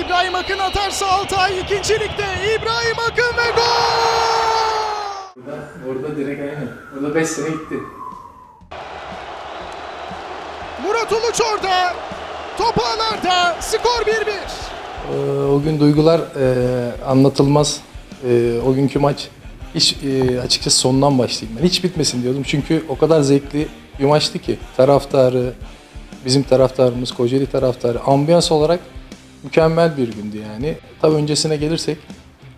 İbrahim Akın atarsa Altay ikincilikte. İbrahim Akın ve gol! Burada, orada direkt aynı. Burada 5 sene gitti. Murat Uluç orada. Top ağlarda. Skor 1-1. Ee, o gün duygular e, anlatılmaz. E, o günkü maç hiç e, açıkçası sondan başlayayım ben. Hiç bitmesin diyordum çünkü o kadar zevkli bir maçtı ki. Taraftarı, bizim taraftarımız, Kocaeli taraftarı, ambiyans olarak mükemmel bir gündü yani. Tabii öncesine gelirsek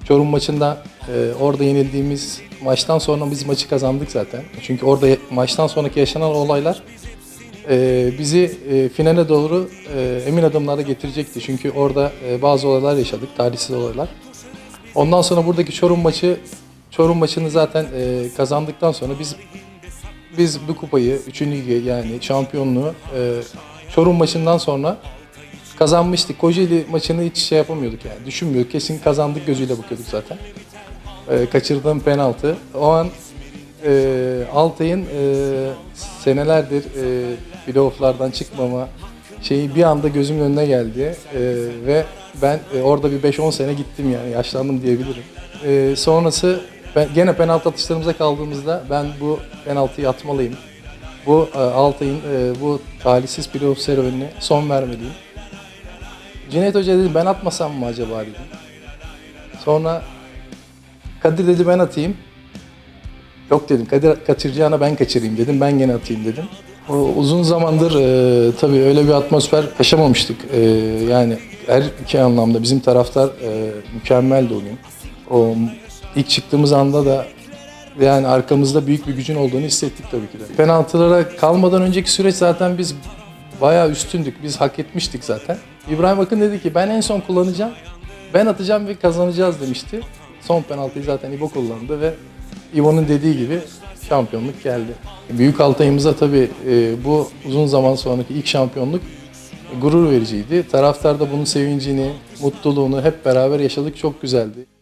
Çorum maçında e, orada yenildiğimiz maçtan sonra biz maçı kazandık zaten. Çünkü orada maçtan sonraki yaşanan olaylar e, bizi e, finale doğru e, emin adımlarla getirecekti. Çünkü orada e, bazı olaylar yaşadık, talihsiz olaylar. Ondan sonra buradaki Çorum maçı, Çorum maçını zaten e, kazandıktan sonra biz biz bu kupayı, üçüncü ligi yani şampiyonluğu e, Çorum maçından sonra kazanmıştık. Kocaeli maçını hiç şey yapamıyorduk yani. Düşünmüyorduk. Kesin kazandık gözüyle bakıyorduk zaten. E, kaçırdığım penaltı. O an e, Altay'ın e, senelerdir e, playofflardan çıkmama şeyi bir anda gözümün önüne geldi. E, ve ben e, orada bir 5-10 sene gittim yani. Yaşlandım diyebilirim. E, sonrası ben, gene penaltı atışlarımıza kaldığımızda ben bu penaltıyı atmalıyım. Bu e, Altay'ın e, bu talihsiz playoff serüvenine son vermeliyim. Cüneyt Hoca dedim ben atmasam mı acaba dedim. Sonra Kadir dedi ben atayım. Yok dedim Kadir kaçıracağına ben kaçırayım dedim. Ben gene atayım dedim. O, uzun zamandır e, tabii öyle bir atmosfer yaşamamıştık. E, yani her iki anlamda bizim taraftar e, mükemmeldi o gün. O ilk çıktığımız anda da yani arkamızda büyük bir gücün olduğunu hissettik tabii ki de. Penaltılara kalmadan önceki süreç zaten biz bayağı üstündük. Biz hak etmiştik zaten. İbrahim Akın dedi ki ben en son kullanacağım. Ben atacağım ve kazanacağız demişti. Son penaltıyı zaten İbo kullandı ve İbo'nun dediği gibi şampiyonluk geldi. Büyük Altay'ımıza tabii e, bu uzun zaman sonraki ilk şampiyonluk gurur vericiydi. Taraftar da bunun sevincini, mutluluğunu hep beraber yaşadık. Çok güzeldi.